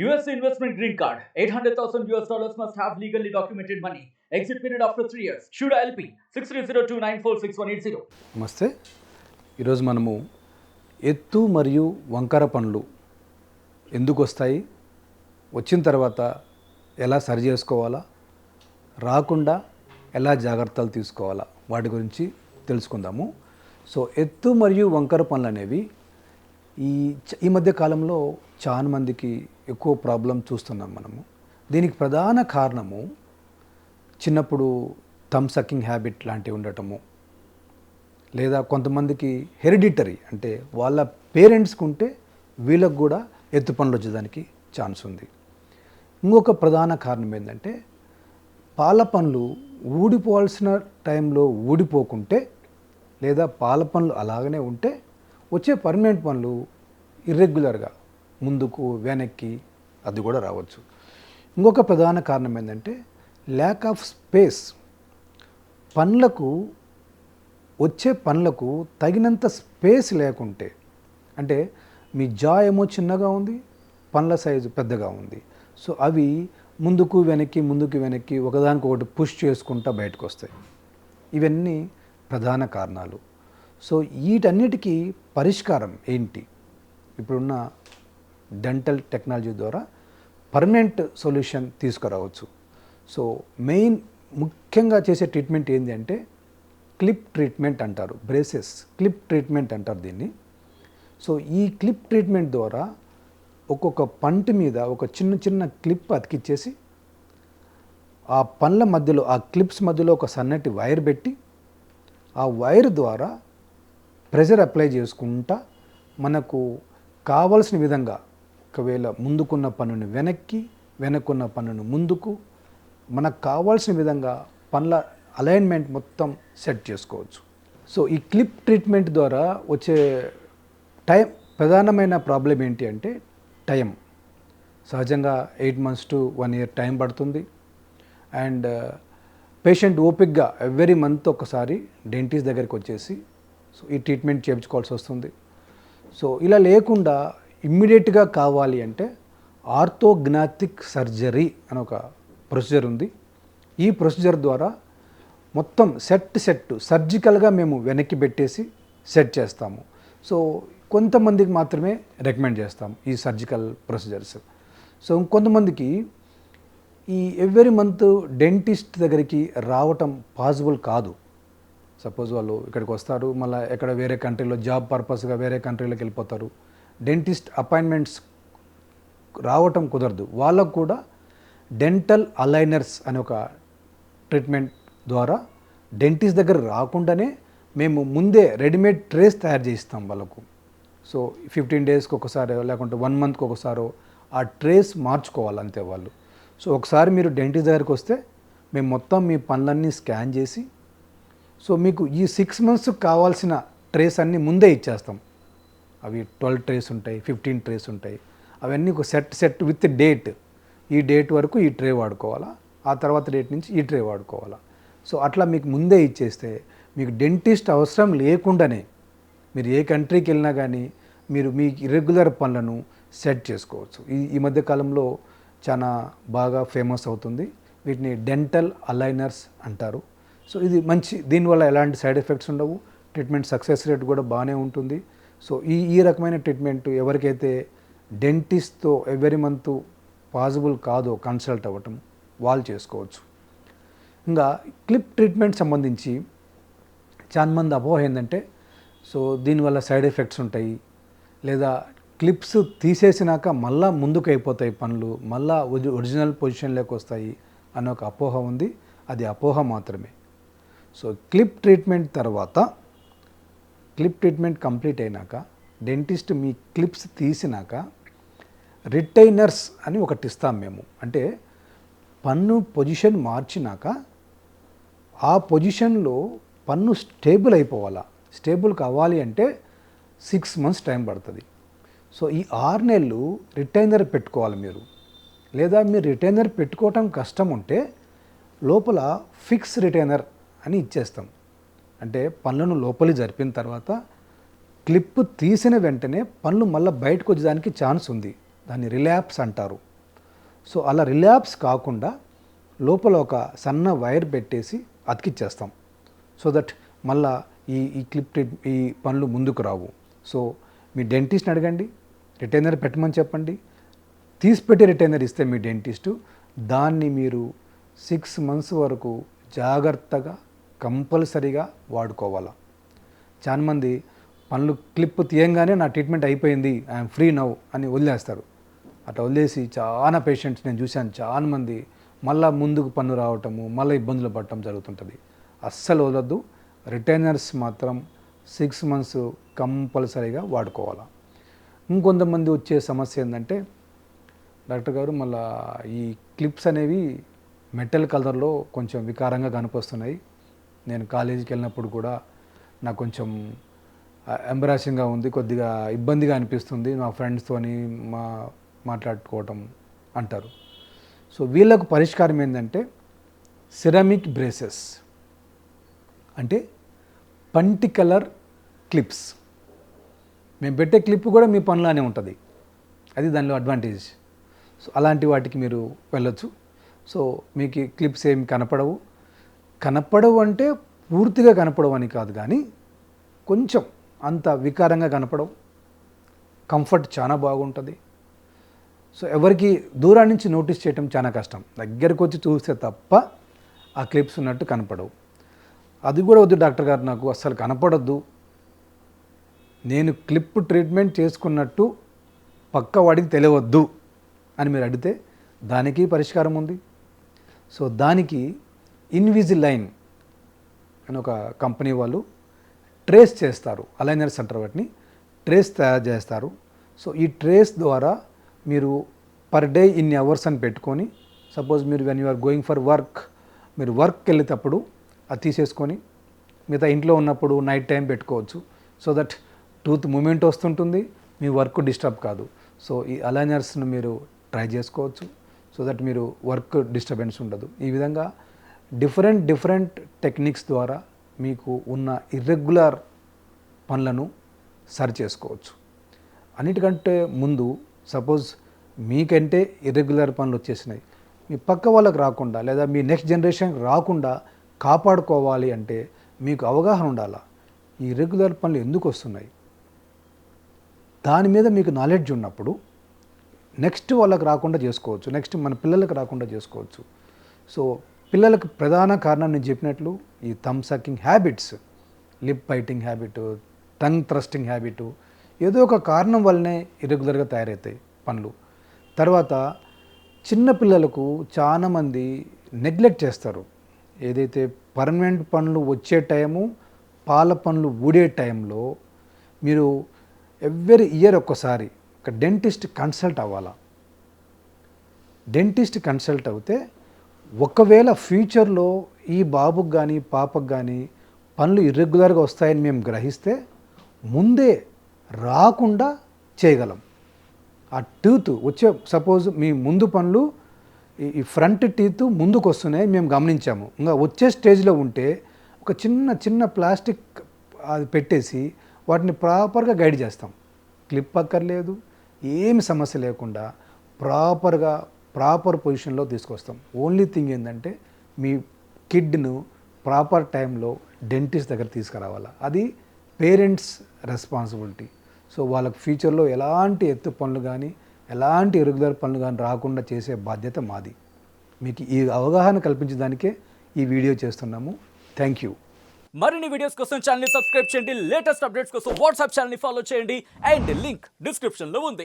US investment green card. 800,000 US dollars must have legally documented money. Exit period after 3 years. Shuda LP 6302946180. నమస్తే ఈరోజు మనము ఎత్తు మరియు వంకర పనులు ఎందుకు వస్తాయి వచ్చిన తర్వాత ఎలా సరి చేసుకోవాలా రాకుండా ఎలా జాగ్రత్తలు తీసుకోవాలా వాటి గురించి తెలుసుకుందాము సో ఎత్తు మరియు వంకర పనులు అనేవి ఈ చ- ఈ మధ్య కాలంలో చాలా మందికి ఎక్కువ ప్రాబ్లం చూస్తున్నాం మనము. దీనికి ప్రధాన కారణము చిన్నప్పుడు థమ్ హ్యాబిట్ లాంటివి ఉండటము. లేదా కొంతమందికి హెరిడిటరీ అంటే వాళ్ళ పేరెంట్స్కి ఉంటే వీళ్ళకు కూడా ఎత్తు పనులు వచ్చేదానికి ఛాన్స్ ఉంది. ఇంకొక ప్రధాన కారణం ఏంటంటే పాల పనులు ఊడిపోవాల్సిన టైంలో ఊడిపోకుంటే లేదా పాల పనులు అలాగనే ఉంటే వచ్చే పర్మనెంట్ పనులు ఇర్రెగ్యులర్గా ముందుకు వెనక్కి అది కూడా రావచ్చు. ఇంకొక ప్రధాన కారణం ఏంటంటే ల్యాక్ ఆఫ్ స్పేస్ పనులకు వచ్చే పనులకు తగినంత స్పేస్ లేకుంటే అంటే మీ జా ఏమో చిన్నగా ఉంది పనుల సైజు పెద్దగా ఉంది. సో అవి ముందుకు వెనక్కి ముందుకు వెనక్కి ఒకదానికొకటి పుష్ చేసుకుంటా బయటకు వస్తాయి ఇవన్నీ ప్రధాన కారణాలు. సో వీటన్నిటికీ పరిష్కారం ఏంటి? ఇప్పుడున్న డెంటల్ టెక్నాలజీ ద్వారా పర్మనెంట్ సొల్యూషన్ తీసుకురావచ్చు. సో మెయిన్ ముఖ్యంగా చేసే ట్రీట్మెంట్ ఏంటి అంటే క్లిప్ ట్రీట్మెంట్ అంటారు బ్రేసెస్ క్లిప్ ట్రీట్మెంట్ అంటారు దీన్ని. సో ఈ క్లిప్ ట్రీట్మెంట్ ద్వారా ఒక్కొక్క పంటి మీద ఒక చిన్న చిన్న క్లిప్ అతికిచ్చేసి ఆ పండ్ల మధ్యలో ఆ క్లిప్స్ మధ్యలో ఒక సన్నటి వైర్ పెట్టి ఆ వైర్ ద్వారా ప్రెషర్ అప్లై చేసుకుంటా మనకు కావలసిన విధంగా ఒకవేళ ముందుకున్న పనుని వెనక్కి వెనక్కున్న పనుని ముందుకు మనకు కావాల్సిన విధంగా పనుల అలైన్మెంట్ మొత్తం సెట్ చేసుకోవచ్చు. సో ఈ క్లిప్ ట్రీట్మెంట్ ద్వారా వచ్చే టైం ప్రధానమైన ప్రాబ్లం ఏంటి అంటే టైం సహజంగా eight months to one year time పడుతుంది. అండ్ పేషెంట్ ఓపిక్గా ఎవ్రీ మంత్ ఒకసారి డెంటిస్ట్ దగ్గరికి వచ్చేసి సో ఈ ట్రీట్మెంట్ చేయించుకోవాల్సి వస్తుంది. సో ఇలా లేకుండా ఇమ్మీడియట్గా కావాలి అంటే ఆర్థోగ్నాథిక్ సర్జరీ అని ఒక ప్రొసీజర్ ఉంది. ఈ ప్రొసీజర్ ద్వారా మొత్తం సెట్ సెట్ సర్జికల్గా మేము వెనక్కి పెట్టేసి సెట్ చేస్తాము. సో కొంతమందికి మాత్రమే రికమెండ్ చేస్తాము ఈ సర్జికల్ ప్రొసీజర్స్. సో ఇంకొంతమందికి ఈ ఎవ్రీ మంత్ డెంటిస్ట్ దగ్గరికి రావటం పాసిబుల్ కాదు. సపోజ్ వాళ్ళు ఇక్కడికి వస్తారు మళ్ళీ ఎక్కడ వేరే కంట్రీలో జాబ్ పర్పస్గా వేరే కంట్రీలోకి వెళ్ళిపోతారు. డెంటిస్ట్ అపాయింట్మెంట్స్ రావటం కుదరదు. వాళ్ళకు కూడా డెంటల్ అలైనర్స్ అనే ఒక ట్రీట్మెంట్ ద్వారా డెంటిస్ట్ దగ్గర రాకుండానే మేము ముందే రెడీమేడ్ ట్రేస్ తయారు చేయిస్తాం వాళ్ళకు. సో ఫిఫ్టీన్ డేస్కి ఒకసారి లేకుంటే వన్ మంత్కి ఒకసారో ఆ ట్రేస్ మార్చుకోవాలి అంతే వాళ్ళు. సో ఒకసారి మీరు డెంటిస్ట్ దగ్గరికి వస్తే మేము మొత్తం మీ పనులన్నీ స్కాన్ చేసి సో మీకు ఈ సిక్స్ మంత్స్ కావాల్సిన ట్రేస్ అన్నీ ముందే ఇచ్చేస్తాం. అవి ట్వెల్వ్ ట్రేస్ ఉంటాయి ఫిఫ్టీన్ ట్రేస్ ఉంటాయి. అవన్నీ ఒక సెట్ సెట్ విత్ డేట్. ఈ డేట్ వరకు ఈ ట్రే వాడుకోవాలా? ఆ తర్వాత డేట్ నుంచి ఈ ట్రే వాడుకోవాలా? సో అట్లా మీకు ముందే ఇచ్చేస్తే మీకు డెంటిస్ట్ అవసరం లేకుండానే మీరు ఏ కంట్రీకి వెళ్ళినా కానీ మీరు మీ ఇర్రెగ్యులర్ పనులను సెట్ చేసుకోవచ్చు. ఈ ఈ మధ్య కాలంలో చాలా బాగా ఫేమస్ అవుతుంది. వీటిని డెంటల్ అలైనర్స్ అంటారు. సో ఇది మంచి దీనివల్ల ఎలాంటి సైడ్ ఎఫెక్ట్స్ ఉండవు. ట్రీట్మెంట్ సక్సెస్ రేట్ కూడా బాగానే ఉంటుంది. సో ఈ ఈ రకమైన ట్రీట్మెంట్ ఎవరికైతే డెంటిస్ట్తో ఎవరి మంత్ పాసిబుల్ కాదో కన్సల్ట్ అవ్వటం వాళ్ళు చేసుకోవచ్చు. ఇంకా క్లిప్ ట్రీట్మెంట్ సంబంధించి చాలా మంది అపోహ ఏంటంటే సో దీనివల్ల సైడ్ ఎఫెక్ట్స్ ఉంటాయి లేదా క్లిప్స్ తీసేసినాక మళ్ళా ముందుకు అయిపోతాయి పనులు మళ్ళా ఒరిజినల్ పొజిషన్లోకి వస్తాయి అనే ఒక అపోహ ఉంది అది అపోహ మాత్రమే. సో క్లిప్ ట్రీట్మెంట్ తర్వాత క్లిప్ ట్రీట్మెంట్ కంప్లీట్ అయినాక డెంటిస్ట్ మీ క్లిప్స్ తీసినాక రిటైనర్స్ అని ఒకటి ఇస్తాం మేము. అంటే పన్ను పొజిషన్ మార్చినాక ఆ పొజిషన్లో పన్ను స్టేబుల్ అయిపోవాలా. స్టేబుల్ కావాలి అంటే సిక్స్ మంత్స్ టైం పడుతుంది. సో ఈ ఆరు నెలలు రిటైనర్ పెట్టుకోవాలి మీరు. లేదా మీరు రిటైనర్ పెట్టుకోవటం కష్టం ఉంటే లోపల ఫిక్స్ రిటైనర్ అని ఇచ్చేస్తాం. అంటే పనులను లోపలి జరిపిన తర్వాత క్లిప్ తీసిన వెంటనే పనులు మళ్ళీ బయటకు వచ్చేదానికి ఛాన్స్ ఉంది. దాన్ని రిలాప్స్ అంటారు. సో అలా రిలాప్స్ కాకుండా లోపల ఒక సన్న వైర్ పెట్టేసి అతికిచ్చేస్తాం. సో దట్ మళ్ళా ఈ ఈ క్లిప్ ఈ పనులు ముందుకు రావు. సో మీ డెంటిస్ట్ని అడగండి రిటైనర్ పెట్టమని చెప్పండి. తీసిపెట్టి రిటైనర్ ఇస్తే మీ డెంటిస్టు దాన్ని మీరు సిక్స్ మంత్స్ వరకు జాగ్రత్తగా కంపల్సరీగా వాడుకోవాలా. చాలామంది పనులు క్లిప్ తీయంగానే నా ట్రీట్మెంట్ అయిపోయింది ఐఎమ్ ఫ్రీ నవ్ అని వదిలేస్తారు. అట్లా వదిలేసి చాలా పేషెంట్స్ నేను చూశాను చాలా మంది మళ్ళా ముందుకు పన్ను రావటము మళ్ళీ ఇబ్బందులు పడటం జరుగుతుంటుంది. అస్సలు వదలద్దు రిటైనర్స్ మాత్రం సిక్స్ మంత్స్ కంపల్సరీగా వాడుకోవాలి. ఇంకొంతమంది వచ్చే సమస్య ఏంటంటే డాక్టర్ గారు మళ్ళా ఈ క్లిప్స్ అనేవి మెటల్ కలర్లో కొంచెం వికారంగా కనిపిస్తున్నాయి. నేను కాలేజీకి వెళ్ళినప్పుడు కూడా నాకు కొంచెం ఎంబరాసింగ్గా ఉంది కొద్దిగా ఇబ్బందిగా అనిపిస్తుంది మా ఫ్రెండ్స్తోని మా మాట్లాడుకోవటం అంటారు. సో వీళ్ళకు పరిష్కారం ఏంటంటే సిరమిక్ బ్రేసెస్ అంటే పంటి కలర్ క్లిప్స్ మేము పెట్టే క్లిప్ కూడా మీ పనిలానే ఉంటుంది. అది దానిలో అడ్వాంటేజ్ సో అలాంటి వాటికి మీరు వెళ్ళొచ్చు. సో మీకు క్లిప్స్ ఏమి కనపడవు. కనపడవు అంటే పూర్తిగా కనపడవు అని కాదు కానీ కొంచెం అంత వికారంగా కనపడవు. కంఫర్ట్ చాలా బాగుంటుంది. సో ఎవరికి దూరం నుంచి నోటీస్ చేయటం చాలా కష్టం. దగ్గరకు వచ్చి చూస్తే తప్ప ఆ క్లిప్స్ ఉన్నట్టు కనపడవు. అది కూడా వద్దు డాక్టర్ గారు నాకు అస్సలు కనపడద్దు. నేను క్లిప్ ట్రీట్మెంట్ చేసుకున్నట్టు పక్క వాడికి తెలియవద్దు అని మీరు అడిగితే దానికి పరిష్కారం ఉంది. సో దానికి ఇన్విజిలైన్ అని ఒక కంపెనీ వాళ్ళు ట్రేస్ చేస్తారు అలైనర్స్ అంటారు వాటిని ట్రేస్ తయారు చేస్తారు. సో ఈ ట్రేస్ ద్వారా మీరు పర్ డే ఇన్ని అవర్స్ అని పెట్టుకొని సపోజ్ మీరు when are going for work మీరు వర్క్కి వెళ్ళేటప్పుడు అది తీసేసుకొని మిగతా ఇంట్లో ఉన్నప్పుడు నైట్ టైం పెట్టుకోవచ్చు. సో దట్ టూత్ మూమెంట్ వస్తుంటుంది మీ వర్క్ డిస్టర్బ్ కాదు. సో ఈ అలైనర్స్ను మీరు ట్రై చేసుకోవచ్చు. సో దట్ మీరు వర్క్ డిస్టర్బెన్స్ ఉండదు. ఈ విధంగా డిఫరెంట్ డిఫరెంట్ టెక్నిక్స్ ద్వారా మీకు ఉన్న ఇర్రెగ్యులర్ పనులను సరి చేసుకోవచ్చు. అన్నిటికంటే ముందు సపోజ్ మీకంటే ఇర్రెగ్యులర్ పనులు వచ్చేసినాయి. మీ పక్క వాళ్ళకి రాకుండా లేదా మీ నెక్స్ట్ జనరేషన్కి రాకుండా కాపాడుకోవాలి అంటే మీకు అవగాహన ఉండాలా? ఈ ఇర్రెగ్యులర్ పనులు ఎందుకు వస్తున్నాయి? దాని మీద మీకు నాలెడ్జ్ ఉన్నప్పుడు నెక్స్ట్ వాళ్ళకి రాకుండా చేసుకోవచ్చు. నెక్స్ట్ మన పిల్లలకు రాకుండా చేసుకోవచ్చు. సో పిల్లలకు ప్రధాన కారణం నేను చెప్పినట్లు ఈ thumb sucking habits lip biting habit tongue thrusting habit ఏదో ఒక కారణం వల్లనే ఇరెగ్యులర్గా తయారవుతాయి పనులు. తర్వాత చిన్న పిల్లలకు చాలామంది నెగ్లెక్ట్ చేస్తారు. ఏదైతే పర్మనెంట్ పనులు వచ్చే టైము పాల పనులు ఊడే టైంలో మీరు ఎవ్రీ ఇయర్ ఒక్కసారి ఒక డెంటిస్ట్ కన్సల్ట్ అవ్వాలా? డెంటిస్ట్ కన్సల్ట్ అవుతే ఒకవేళ ఫ్యూచర్లో ఈ బాబుకి కానీ పాపకు కానీ పనులు ఇర్రెగ్యులర్గా వస్తాయని మేము గ్రహిస్తే ముందే రాకుండా చేయగలం. ఆ టూత్ వచ్చే సపోజ్ మీ ముందు పనులు ఈ- ఈ ఫ్రంట్ టీత్ ముందుకు వస్తున్నాయి మేము గమనించాము. ఇంకా వచ్చే స్టేజ్లో ఉంటే ఒక చిన్న చిన్న ప్లాస్టిక్ అది పెట్టేసి వాటిని ప్రాపర్గా గైడ్ చేస్తాం. క్లిప్ అక్కర్లేదు ఏమి సమస్య లేకుండా ప్రాపర్గా ప్రాపర్ పొజిషన్లో తీసుకొస్తాం. ఓన్లీ థింగ్ ఏంటంటే మీ కిడ్ను ప్రాపర్ టైంలో డెంటిస్ట్ దగ్గర తీసుకురావాలా. అది పేరెంట్స్ రెస్పాన్సిబిలిటీ. సో వాళ్ళకి ఫ్యూచర్లో ఎలాంటి ఎత్తు పనులు కానీ ఎలాంటి ఇరుగుదల పనులు కానీ రాకుండా చేసే బాధ్యత మాది. మీకు ఈ అవగాహన కల్పించడానికే ఈ వీడియో చేస్తున్నాము. Thank you. మరిన్ని వీడియోస్ కోసం ఛానల్ సబ్స్క్రైబ్ చేయండి. లేటెస్ట్ అప్డేట్స్ కోసం వాట్సాప్ ఛానల్ని ఫాలో చేయండి. అండ్ లింక్ డిస్క్రిప్షన్లో ఉంది.